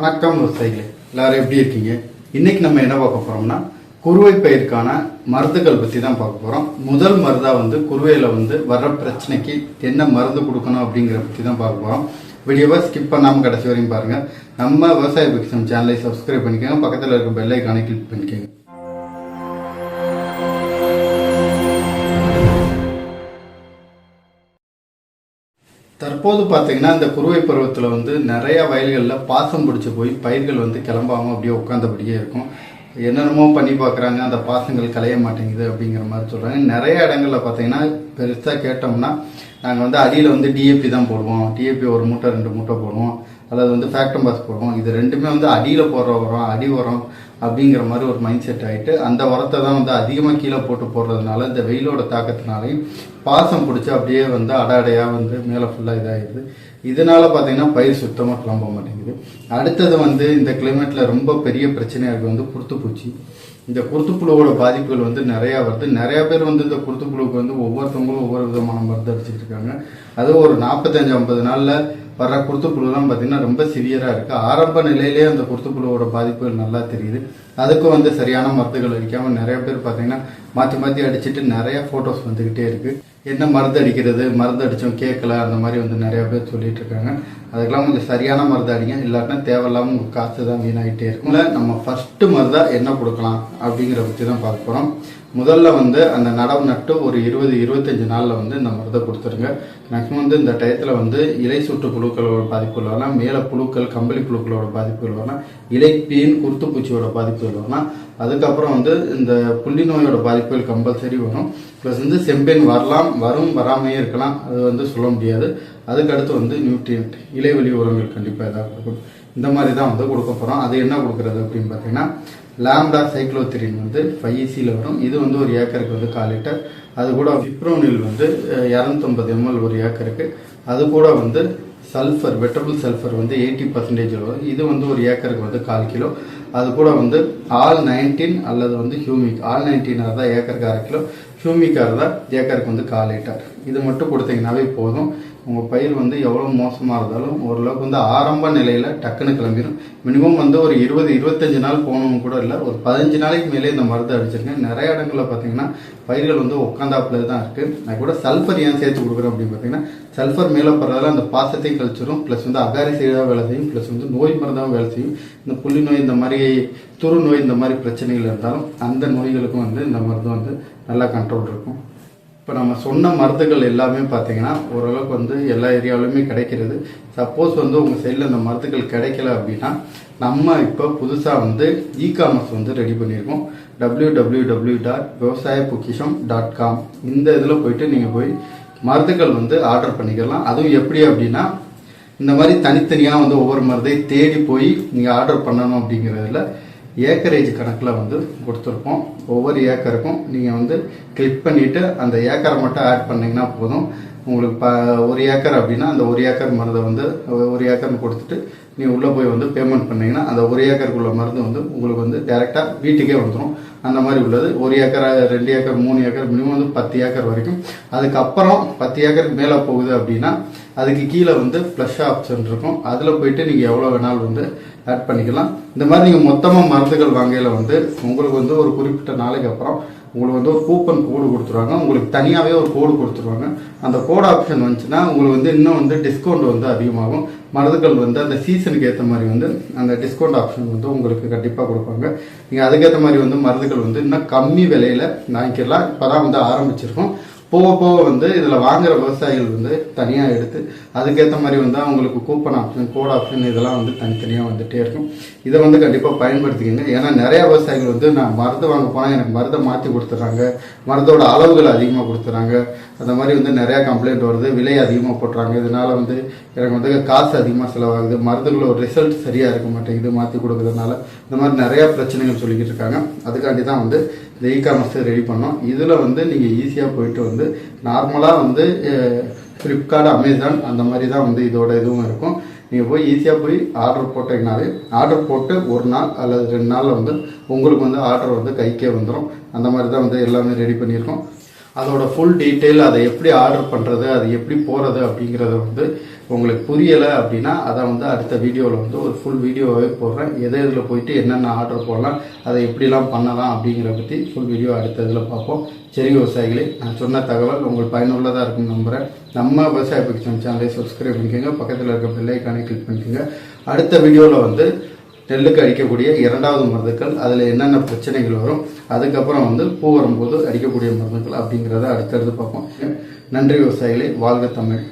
வணக்கம் விவசாயிகளே. எல்லாரும் எப்படி இருக்கீங்க? இன்னைக்கு நம்ம என்ன பார்க்க போறோம்னா குருவை பயிருக்கான மருந்துகள் பத்தி தான் பார்க்க போறோம். முதல் மருந்தா வந்து குருவையில வந்து வர்ற பிரச்சனைக்கு என்ன மருந்து கொடுக்கணும் அப்படிங்கிற பத்தி தான் பார்க்க போறோம். வீடியோவை ஸ்கிப் பண்ணாமல் கடைசி வரையும் பாருங்க. நம்ம விவசாய பிக்சம் சேனலை சப்ஸ்கிரைப் பண்ணிக்கோங்க. பக்கத்தில் இருக்க பெல் ஐக்கானை கிளிக் பண்ணிக்கோங்க. தற்போது பார்த்தீங்கன்னா இந்த குறுவை பருவத்தில் வந்து நிறைய வயல்களில் பாசம் பிடிச்சி போய் பயிர்கள் வந்து கிளம்பாமல் அப்படியே உட்காந்தபடியே இருக்கும். என்னென்னமோ பண்ணி பார்க்குறாங்க அந்த பாசங்கள் களைய மாட்டேங்குது அப்படிங்கிற மாதிரி சொல்கிறாங்க நிறைய இடங்களில் பார்த்தீங்கன்னா பெருசாக கேட்டோம்னா நாங்கள் வந்து அடியில் வந்து டிஏபி தான் போடுவோம். டிஏபி ஒரு மூட்டை ரெண்டு மூட்டை போடுவோம். அல்லது வந்து ஃபேக்டம் பாஸ் போடுவோம். இது ரெண்டுமே வந்து அடியில் போடுற உரம் அடி உரம் அப்படிங்கிற மாதிரி ஒரு மைண்ட் செட் ஆகிட்டு அந்த உரத்தை தான் வந்து அதிகமாக கீழே போட்டு போடுறதுனால இந்த வெயிலோட தாக்கத்தினாலையும் பாசம் பிடிச்சி அப்படியே வந்து அட அடையாக வந்து மேலே ஃபுல்லாக இதாகிடுது இதனால பார்த்தீங்கன்னா பயிர் சுத்தமாக கிளம்ப மாட்டேங்குது. அடுத்தது வந்து இந்த கிளைமேட்டில் ரொம்ப பெரிய பிரச்சனையாக இருக்குது வந்து குருத்துப்பூச்சி. இந்த குருத்துப்புழுவோட பாதிப்புகள் வந்து நிறையா வருது. நிறையா பேர் வந்து இந்த குருத்துப்புழுவுக்கு வந்து ஒவ்வொருத்தவங்களும் ஒவ்வொரு விதமான மருந்து அடிச்சிட்டு இருக்காங்க. அதுவும் ஒரு நாற்பத்தஞ்சு ஐம்பது நாளில் வர்ற குருத்துப்புழுலாம் பார்த்தீங்கன்னா ரொம்ப சிவியராக இருக்குது ஆரம்ப நிலையிலேயே அந்த குருத்துப்புழுவோட பாதிப்புகள் நல்லா தெரியுது. அதுக்கும் வந்து சரியான மருந்துகள் அடிக்காமல் நிறைய பேர் பார்த்தீங்கன்னா மாற்றி மாற்றி அடிச்சுட்டு நிறைய ஃபோட்டோஸ் வந்துக்கிட்டே இருக்குது என்ன மருந்து அடிக்கிறது? மருந்து அடித்தோம் கேட்கல அந்த மாதிரி வந்து நிறைய பேர் சொல்லிட்டு இருக்காங்க. அதுக்கெல்லாம் கொஞ்சம் சரியான மருந்து அடிங்க. இல்லாட்டினா தேவையில்லாமல் காசு தான் வீணாகிட்டே இருக்கும்ல நம்ம ஃபஸ்ட்டு மருந்தா என்ன கொடுக்கலாம் அப்படிங்கிற பற்றி தான் பார்க்க போகிறோம் முதல்ல வந்து அந்த நடவு நட்டு ஒரு இருபது இருபத்தஞ்சு நாளில் வந்து இந்த மருந்தை கொடுத்துருங்க. மேக்ஸிமம் வந்து இந்த டயத்தில் வந்து இலை சுற்று புழுக்களோட பாதிப்பு வரலாம் மேலே புழுக்கள் கம்பளி புழுக்களோட பாதிப்புகள் இலை பீன் குருத்துப்பூச்சியோட பாதிப்பு சொல்லுவோம்னா அதுக்கப்புறம் வந்து இந்த புள்ளி நோயோட பாதிப்புகள் கம்பல்சரி வரும். ப்ளஸ் வந்து செம்பெண் வரலாம் வரும் வராமையே இருக்கலாம் அது வந்து சொல்ல முடியாது. அதுக்கடுத்து வந்து நியூட்ரியன்ட் இலைவெளி உரங்கள் கண்டிப்பாக ஏதாவது கொடுக்கும் இந்த மாதிரி தான் வந்து கொடுக்க போகிறோம் அது என்ன கொடுக்குறது அப்படின்னு பார்த்தீங்கன்னா லாம்டா சைக்ளோத்திரின் வந்து ஃபைவ் இசியில் வரும். இது வந்து ஒரு ஏக்கருக்கு வந்து கால் லிட்டர். அது கூட விப்ரோனில் வந்து இரநூத்தம்பது எம்எல் ஒரு ஏக்கருக்கு. அது கூட வந்து சல்ஃபர் வெட்டபிள் சல்ஃபர் வந்து எயிட்டி பர்சன்டேஜ் வரும். இது வந்து ஒரு ஏக்கருக்கு வந்து கால் கிலோ. அது கூட வந்து ஆல் நைன்டீன் அல்லது வந்து ஹியூமிக். ஆல் நைன்டீனாக இருந்தால் ஏக்கருக்கு அரை கிலோ. ஹியூமிக்காக இருந்தால் ஏக்கருக்கு வந்து கால் லிட்டர். இது மட்டும் கொடுத்தீங்கனாவே போதும். உங்கள் பயிர் வந்து எவ்வளோ மோசமாக இருந்தாலும் ஓரளவுக்கு வந்து ஆரம்ப நிலையில் டக்குன்னு கிளம்பிடும் மினிமம் வந்து ஒரு இருபது இருபத்தஞ்சு நாள் போனவங்க கூட இல்லை. ஒரு பதினஞ்சு நாளைக்கு மேலே இந்த மருந்து அடிச்சிருக்கேன் நிறைய இடங்களில் பார்த்தீங்கன்னா பயிர்கள் வந்து உட்காந்தாப்புல தான் இருக்குது நான் கூட சல்ஃபர் ஏன் சேர்த்து கொடுக்குறேன் அப்படின்னு பார்த்தீங்கன்னா சல்ஃபர் மேலே போகிறதால அந்த பாசத்தையும் கழிச்சிடும் ப்ளஸ் வந்து அகாரி சைடாக வேலை செய்யும். ப்ளஸ் வந்து நோய் மருந்தாகவும் வேலை செய்யும். இந்த புள்ளி நோய் இந்த மாதிரி துரு நோய் இந்த மாதிரி பிரச்சனைகள் இருந்தாலும் அந்த நோய்களுக்கும் வந்து இந்த மருந்து வந்து நல்லா கண்ட்ரோல் இருக்கும். இப்போ நம்ம சொன்ன மருந்துகள் எல்லாமே பார்த்தீங்கன்னா ஓரளவுக்கு வந்து எல்லா ஏரியாவிலுமே கிடைக்கிறது. சப்போஸ் வந்து உங்கள் சைடில் இந்த மருந்துகள் கிடைக்கல அப்படின்னா நம்ம இப்போ புதுசாக வந்து இ காமர்ஸ் வந்து ரெடி பண்ணியிருக்கோம். டபிள்யூ டபிள்யூ டபிள்யூ டாட் விவசாய பொக்கிஷம் டாட் காம் இந்த இதில் போயிட்டு நீங்கள் போய் மருந்துகள் வந்து ஆர்டர் பண்ணிக்கலாம். அதுவும் எப்படி அப்படின்னா இந்த மாதிரி தனித்தனியாக வந்து ஒவ்வொரு மருந்தையும் தேடி போய் நீங்கள் ஆர்டர் பண்ணணும் அப்படிங்கிறதுல ஏக்கரேஜ் கணக்கில் வந்து கொடுத்துருப்போம். ஒவ்வொரு ஏக்கருக்கும் நீங்கள் வந்து கிளிக் பண்ணிவிட்டு அந்த ஏக்கரை மட்டும் ஆட் பண்ணிங்கன்னா போதும். உங்களுக்கு ப ஒரு ஏக்கர் அப்படின்னா அந்த ஒரு ஏக்கர் மருந்தை வந்து ஒரு ஏக்கர்னு கொடுத்துட்டு நீங்கள் உள்ளே போய் வந்து பேமெண்ட் பண்ணிங்கன்னா அந்த ஒரு ஏக்கருக்குள்ள மருந்து வந்து உங்களுக்கு வந்து டேரெக்டாக வீட்டுக்கே வந்துடும் அந்த மாதிரி உள்ளது. ஒரு ஏக்கர் ரெண்டு ஏக்கர் மூணு ஏக்கர் மினிமம் வந்து பத்து ஏக்கர் வரைக்கும். அதுக்கப்புறம் பத்து ஏக்கருக்கு மேலே போகுது அப்படின்னா அதுக்கு கீழே வந்து ப்ளஷ் ஆப்ஷன் இருக்கும். அதில் போயிட்டு நீங்கள் எவ்வளோ வேணாலும் வந்து ஆட் பண்ணிக்கலாம். இந்த மாதிரி நீங்கள் மொத்தமாக மருந்துகள் வாங்கையில் வந்து உங்களுக்கு வந்து ஒரு குறிப்பிட்ட நாளைக்கு அப்புறம் உங்களுக்கு வந்து ஒரு கூப்பன் கோடு கொடுத்துருவாங்க. உங்களுக்கு தனியாகவே ஒரு கோடு கொடுத்துருவாங்க. அந்த கோட் ஆப்ஷன் வந்துச்சுன்னா உங்களுக்கு வந்து இன்னும் வந்து டிஸ்கவுண்ட் வந்து அதிகமாகும். மருந்துகள் வந்து அந்த சீசனுக்கு ஏற்ற மாதிரி வந்து அந்த டிஸ்கவுண்ட் ஆப்ஷன் வந்து உங்களுக்கு கண்டிப்பாக கொடுப்பாங்க. நீங்கள் அதுக்கேற்ற மாதிரி வந்து மருந்துகள் வந்து இன்னும் கம்மி விலையில் வாங்கிக்கலாம். இப்போ தான் வந்து ஆரம்பிச்சிருக்கோம். போக போக வந்து இதில் வாங்குற விவசாயிகள் வந்து தனியாக எடுத்து அதுக்கேற்ற மாதிரி வந்து அவங்களுக்கு கூப்பன் ஆப்ஷன் கோட் ஆப்ஷன் இதெல்லாம் வந்து தனித்தனியாக வந்துகிட்டே இருக்கும். இதை வந்து கண்டிப்பாக பயன்படுத்திக்கங்க. ஏன்னா நிறையா விவசாயிகள் வந்து நான் மருந்து வாங்க போனால் எனக்கு மருந்தை மாற்றி கொடுத்துட்றாங்க மருந்தோட அளவுகள் அதிகமாக கொடுத்துறாங்க. அந்த மாதிரி வந்து நிறையா கம்ப்ளைண்ட் வருது. விலை அதிகமாக போட்டுறாங்க இதனால் வந்து எனக்கு வந்து காசு அதிகமாக செலவாகுது. மருந்துகளோட ரிசல்ட் சரியாக இருக்க மாட்டேங்குது. மாற்றி கொடுக்குறதுனால இந்த மாதிரி நிறையா பிரச்சனைகள் சொல்லிக்கிட்டு இருக்காங்க. அதுக்காண்டி தான் வந்து இந்த இ காமர்ஸை ரெடி பண்ணோம். இதில் வந்து நீங்கள் ஈஸியாக போயிட்டு வந்து நார்மலாக வந்து ஃப்ளிப்கார்ட் அமேசான் அந்த மாதிரி தான் வந்து இதோட இதுவும் இருக்கும். நீங்கள் போய் ஈஸியாக போய் ஆர்டர் போட்டிங்கனாலே ஆர்டர் போட்டு ஒரு நாள் அல்லது ரெண்டு நாளில் வந்து உங்களுக்கு வந்து ஆர்டர் வந்து கைக்கே வந்துடும் அந்த மாதிரி தான் வந்து எல்லாமே ரெடி பண்ணியிருக்கோம். அதோட ஃபுல் டீட்டெயில் அதை எப்படி ஆர்டர் பண்ணுறது அது எப்படி போகிறது அப்படிங்கிறத வந்து உங்களுக்கு புரியலை அப்படின்னா அதை வந்து அடுத்த வீடியோவில் வந்து ஒரு ஃபுல் வீடியோவே போடுறேன். எது இதில் போயிட்டு என்னென்ன ஆர்டர் போடலாம் அதை எப்படிலாம் பண்ணலாம் அப்படிங்கிற பற்றி ஃபுல் வீடியோ அடுத்த இதில் பார்ப்போம். சரி விவசாயிகளே நான் சொன்ன தகவல் உங்களுக்கு பயனுள்ளதாக இருக்கும்னு நம்புகிறேன் நம்ம விவசாய பிக்சன் சேனலை சப்ஸ்கிரைப் பண்ணிக்கோங்க. பக்கத்தில் இருக்க பெல்லைக்கானே கிளிக் பண்ணிக்கோங்க. அடுத்த வீடியோவில் வந்து நெல்லுக்கு அடிக்கக்கூடிய இரண்டாவது மருந்துக்கள் அதில் என்னென்ன பிரச்சனைகள் வரும் அதுக்கப்புறம் வந்து பூ வரும்போது அடிக்கக்கூடிய மருந்துகள் அப்படிங்கிறத அடுத்தடுத்து பார்ப்போம். நன்றி விவசாயிகளை வாழ்க தமிழ்.